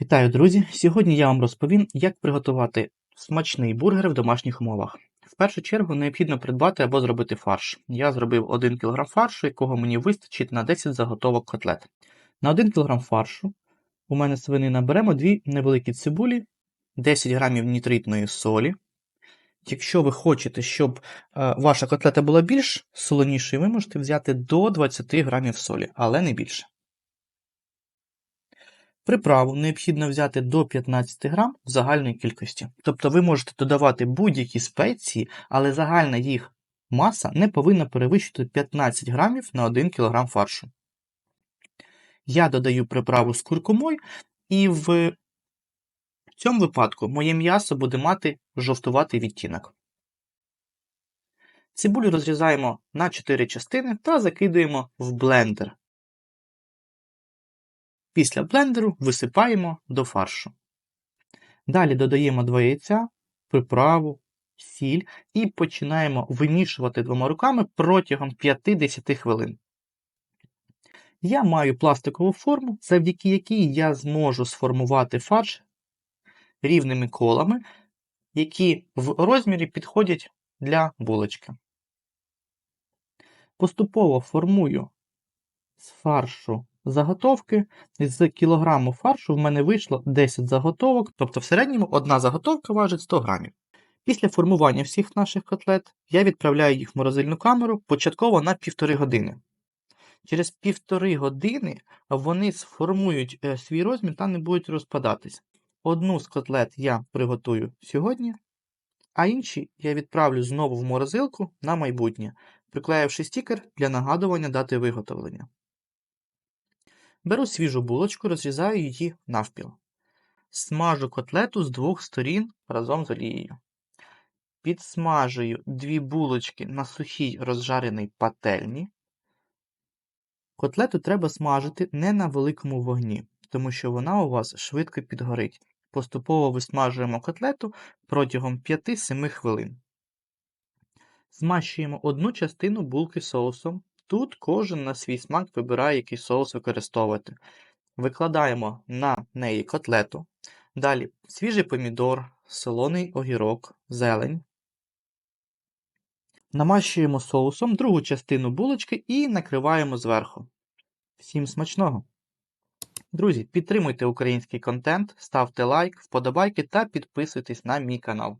Вітаю, друзі! Сьогодні я вам розповім, як приготувати смачний бургер в домашніх умовах. В першу чергу необхідно придбати або зробити фарш. Я зробив 1 кг фаршу, якого мені вистачить на 10 заготовок котлет. На 1 кг фаршу у мене свинина беремо 2 невеликі цибулі, 10 г нітритної солі. Якщо ви хочете, щоб е, ваша котлета була більш солонішою, ви можете взяти до 20 г солі, але не більше. Приправу необхідно взяти до 15 грам в загальної кількості. Тобто ви можете додавати будь-які спеції, але загальна їх маса не повинна перевищити 15 грамів на 1 кг фаршу. Я додаю приправу з куркумою, і в цьому випадку моє м'ясо буде мати жовтуватий відтінок. Цибулю розрізаємо на 4 частини та закидуємо в блендер. Після блендеру висипаємо до фаршу. Далі додаємо 2 яйця, приправу, сіль і починаємо вимішувати двома руками протягом 5-10 хвилин. Я маю пластикову форму, завдяки якій я зможу сформувати фарш рівними колами, які в розмірі підходять для булочки. Поступово формую з фаршу заготовки. З кілограму фаршу в мене вийшло 10 заготовок, тобто в середньому одна заготовка важить 100 грамів. Після формування всіх наших котлет я відправляю їх в морозильну камеру початково на півтори години. Через півтори години вони сформують е, свій розмір та не будуть розпадатись. Одну з котлет я приготую сьогодні, а інші я відправлю знову в морозилку на майбутнє, приклеївши стікер для нагадування дати виготовлення. Беру свіжу булочку, розрізаю її навпіл. Смажу котлету з двох сторін разом з олією. Підсмажую дві булочки на сухій розжареній пательні. Котлету треба смажити не на великому вогні, тому що вона у вас швидко підгорить. Поступово висмажуємо котлету протягом 5-7 хвилин. Змащуємо одну частину булки соусом. Тут кожен на свій смак вибирає, який соус використовувати. Викладаємо на неї котлету. Далі свіжий помідор, солоний огірок, зелень. Намащуємо соусом другу частину булочки і накриваємо зверху. Всім смачного! Друзі, підтримуйте український контент, ставте лайк, вподобайки та підписуйтесь на мій канал.